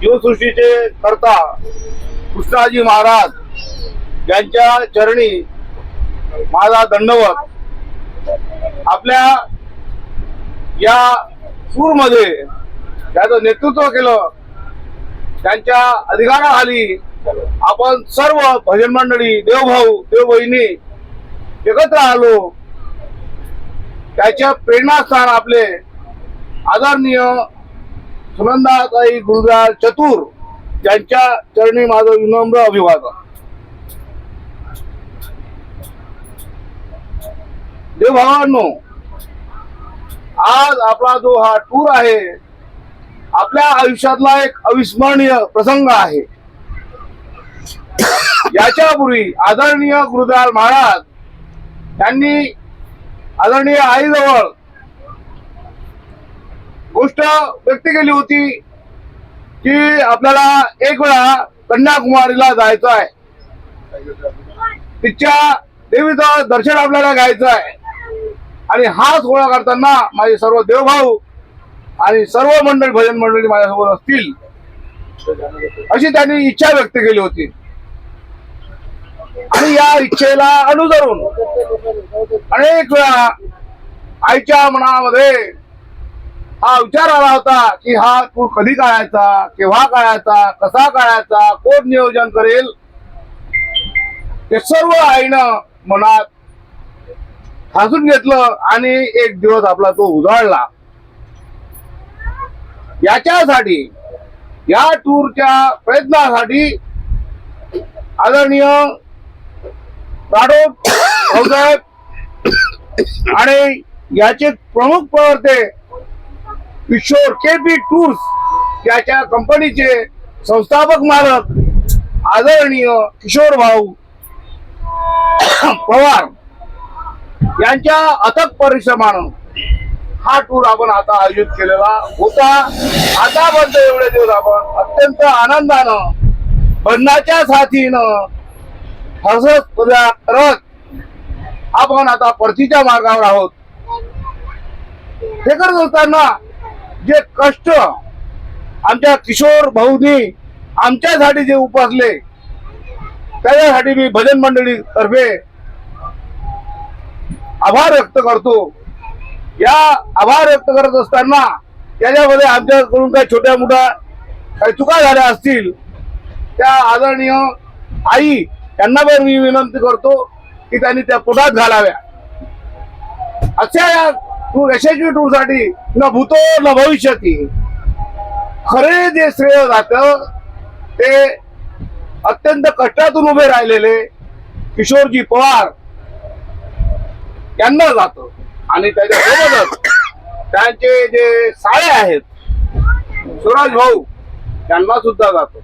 जीवसृष्टीचे करता कृष्णाजी महाराज यांच्या चरणी माझा दंडवत. आपल्या या सूरमध्ये त्याचं नेतृत्व केलं त्यांच्या अधिकाराखाली आपण सर्व भजन मंडळी देवभाऊ देवबहिणी एकत्र आलो. त्याच्या प्रेरणास्थान आपले आदरणीय सुनंदाताई गुरुदार चतुर यांच्या चरणी माझं विनम्र अभिवादन. देवभावांनो आज आपला जो हा टूर आहे आपल्या आयुष्यातला एक अविस्मरणीय प्रसंग आहे. याच्यापूर्वी आदरणीय गुरुदार महाराज यांनी आदरणीय आईजवळ गोष्ट व्यक्त केली होती की आपल्याला एक वेळा कन्याकुमारीला जायचं आहे. तिच्या देवीचं दर्शन आपल्याला घ्यायचं आहे. आणि हा सोहळा करताना माझे सर्व देवभाऊ आणि सर्व मंडळी भजन मंडळी माझ्यासोबत असतील. अशी त्यांनी इच्छा व्यक्त केली होती. आणि या इच्छेला अनुसरून अनेक वेळा आईच्या मनामध्ये हा विचार आला होता की हा पूर कधी काढायचा केव्हा काढायचा कसा काढायचा कोण नियोजन करेल? ते सर्व आईनं मनात हसून घेतलं आणि एक दिवस आपला तो उजाळला. याच्यासाठी या टूरच्या प्रयत्नासाठी आदरणीय राठोड भाऊसाहेब आणि याचे प्रमुख प्रवर्ते किशोर के पी टूर्स याच्या कंपनीचे संस्थापक मालक आदरणीय किशोर भाऊ पवार यांच्या अथक परिश्रमानं हा टूर आपण आता आयोजित केलेला होता. आतापर्यंत एवढे दिवस आपण अत्यंत आनंदानं बंधाच्या साथीनं हसत मजा करत आपण आता परतीच्या मार्गावर आहोत. हे करत असताना जे कष्ट आमच्या किशोर भाऊनी आमच्यासाठी जे उपासले त्याच्यासाठी मी भजन मंडळी तर्फे आभार व्यक्त करतो. या आभार व्यक्त करत असताना त्याच्यामध्ये आमच्याकडून काही छोट्या मोठ्या काही चुका झाल्या असतील त्या आदरणीय आई यांना पण मी विनंती करतो की त्यांनी त्या पोटात घालाव्या. अशा या तू यशस्वी टूरसाठी न भूतो न भविष्यती. खरे जे श्रेय जात ते अत्यंत कष्टातून उभे राहिलेले किशोरजी पवार यांना जात. आणि त्याच्यासोबतच त्यांचे जे साळे आहेत सुराज भाऊ त्यांना सुद्धा जातो.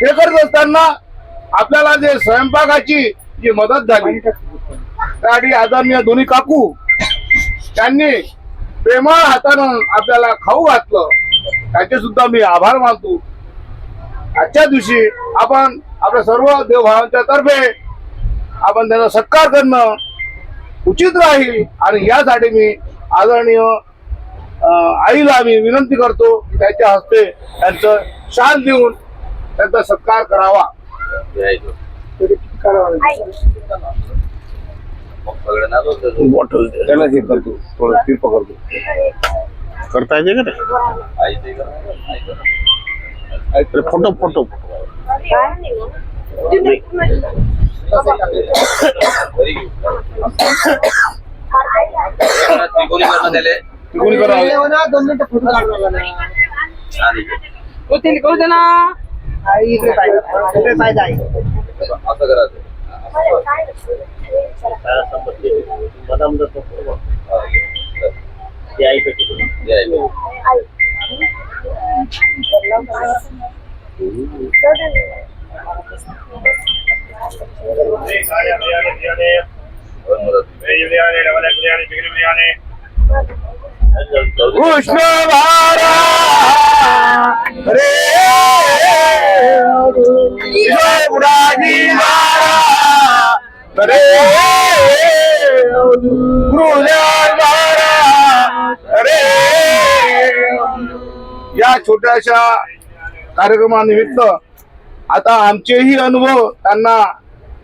हे करत असताना आपल्याला जे स्वयंपाकाची जी मदत झाली त्यासाठी आदरणीय दोन्ही काकू त्यांनी प्रेमळ हातानं आपल्याला खाऊ घातलं. त्याचे सुद्धा मी आभार मानतो. आजच्या दिवशी आपण आपल्या सर्व देवभावांच्या तर्फे आपण त्यांचा सत्कार करणं उचित राहील आणि यासाठी मी आदरणीय आईला मी विनंती करतो की त्याच्या हस्ते त्यांचं शाल देऊन त्यांचा सत्कार करावा. बॉटल त्याला हे करतो थोडं पकडतो. करता येते का रे फोटो फोटो. त्रिकोणी दोन मिनिटं फोटो करू दे ना. इकडे पाहिजे इकडे पाहिजे आहे असं करायचं या कृष्ण भारा रे गुराजी मारा रे या छोट्याशा कार्यक्रमानिमित्त आता आमचेही अनुभव त्यांना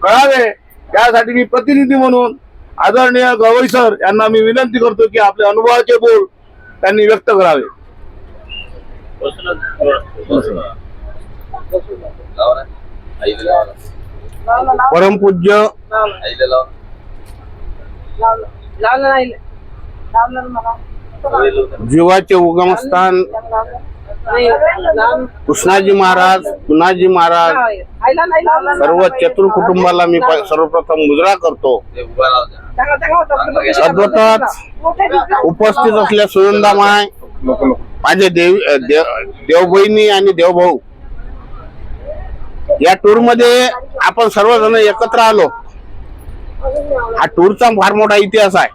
कळावे. यासाठी मी प्रतिनिधी म्हणून आदरणीय गवई सर यांना मी विनंती करतो की आपले अनुभवाचे बोल त्यांनी व्यक्त करावे. परमपूज्य लावलं नाही. लावलं मला. जीवाचे उगमस्थान. कृष्णाजी महाराज पुनाजी महाराज सर्व चतुर कुटुंबाला मी सर्वप्रथम मुजरा करतो. ते उभा राहू द्या चांगलं- चांगलं होतं. सदोतच उपस्थित असल्या सुनंदामाय माझे देव देव- देवबहिणी आणि देवभाऊ. या टूरमध्ये आपण सर्वजण एकत्र आलो. हा टूरचा फार मोठा इतिहास आहे.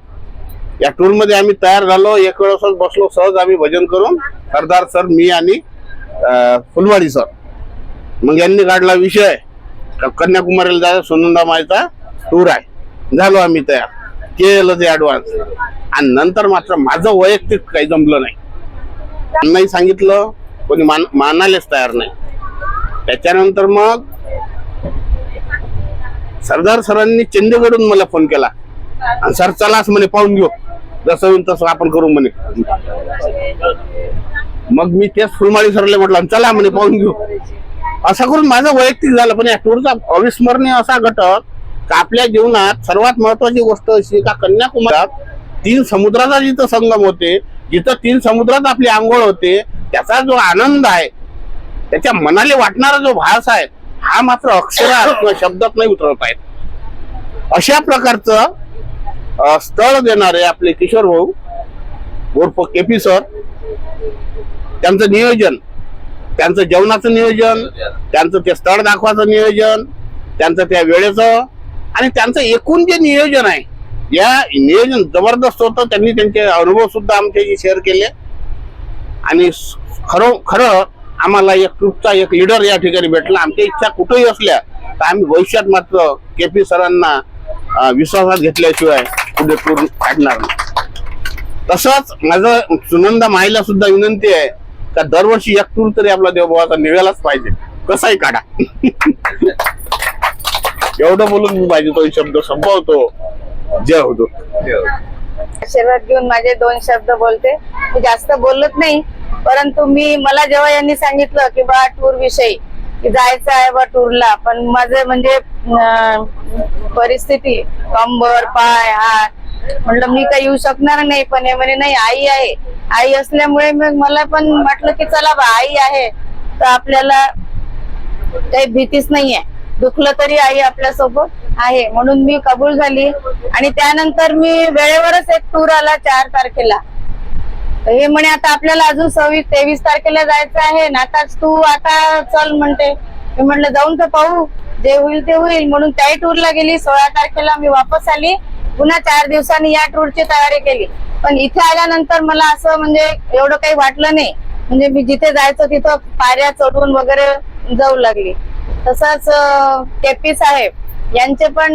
या टूरमध्ये आम्ही तयार झालो. एक वेळ बसलो. सहज आम्ही भजन करून सरदार सर मी आणि फुलवाडी सर. मग यांनी काढला विषय. कन्याकुमारीला जायचा सुनंदा मायचा टूर आहे. झालो आम्ही तयार. केलं ते ऍडव्हान्स आणि नंतर मात्र माझं वैयक्तिक काही जमलं नाही. त्यांनाही सांगितलं कोणी मान मानायलाच तयार नाही. त्याच्यानंतर मग सरदार सरांनी चंदीगडून मला फोन केला. आणि सर चलाच म्हणे पाहून घेऊ. जसं होईल तसं आपण करू म्हणे. मग मी तेच फुलमाळी सरले म्हटलं चला म्हणे पाहून घेऊ. असं करून माझं वैयक्तिक झालं पण या टूरचा अविस्मरणीय असा घटक का आपल्या जीवनात सर्वात महत्वाची गोष्ट अशी का कन्याकुमारीत तीन समुद्राचा जिथं संगम होते जिथं तीन समुद्रात आपली आंघोळ होते त्याचा जो आनंद आहे त्याच्या मनाले वाटणारा जो भास आहे हा मात्र अक्षरात किंवा शब्दात नाही उतरत आहेत अशा प्रकारचं स्थळ देणारे आपले किशोर भाऊ उर्फ केपी सर त्यांचं नियोजन त्यांचं जेवणाचं नियोजन त्यांचं ते स्थळ दाखवायचं नियोजन त्यांचं त्या वेळेचं आणि त्यांचं एकूण जे नियोजन आहे या नियोजन जबरदस्त होतं. त्यांनी त्यांचे अनुभव सुद्धा आमच्याशी शेअर केले. आणि खरं खरं आम्हाला एक ट्रूपचा एक लीडर या ठिकाणी भेटला. आमच्या इच्छा कुठेही असल्या तर आम्ही भविष्यात मात्र के पी सरांना विश्वासात घेतल्याशिवाय पुढे टूर काढणार नाही. तसंच माझं सुनंदा माईला सुद्धा विनंती आहे का दरवर्षी एक टूर तरी आपला देवभावाचा निघालाच पाहिजे. कसाही काढा. एवढं बोलून मी माझे तो शब्द संपवतो. जय होतो आशीर्वाद घेऊन माझे दोन शब्द बोलते. मी जास्त बोलत नाही परंतु मी मला जेव्हा यांनी सांगितलं की बा टूर विषयी की जायचं आहे बा टूरला पण माझं म्हणजे परिस्थिती कंबर पाय हात म्हटलं मी काही येऊ शकणार नाही पण हे म्हणे नाही आई आहे. आई असल्यामुळे मग मला पण म्हटलं की चला बा आई आहे तर आपल्याला काही भीतीच नाहीये. दुखलं तरी आई आपल्यासोबत आहे म्हणून मी कबूल झाली. आणि त्यानंतर मी वेळेवरच एक टूर आला चार तारखेला. हे म्हणे आता आपल्याला अजून सव्वीस तेवीस तारखेला जायचं आहे. ना आताच तू आता चल म्हणते. मी म्हटलं जाऊन तर पाहू. जे होईल ते होईल. म्हणून त्याही टूरला गेली. सोळा तारखेला मी वापस आली. पुन्हा चार दिवसांनी या टूरची तयारी केली. पण इथे आल्यानंतर मला असं म्हणजे एवढं काही वाटलं नाही. म्हणजे मी जिथे जायचं तिथं पायऱ्या चढून वगैरे जाऊ लागली. तसंच केपी साहेब यांचे पण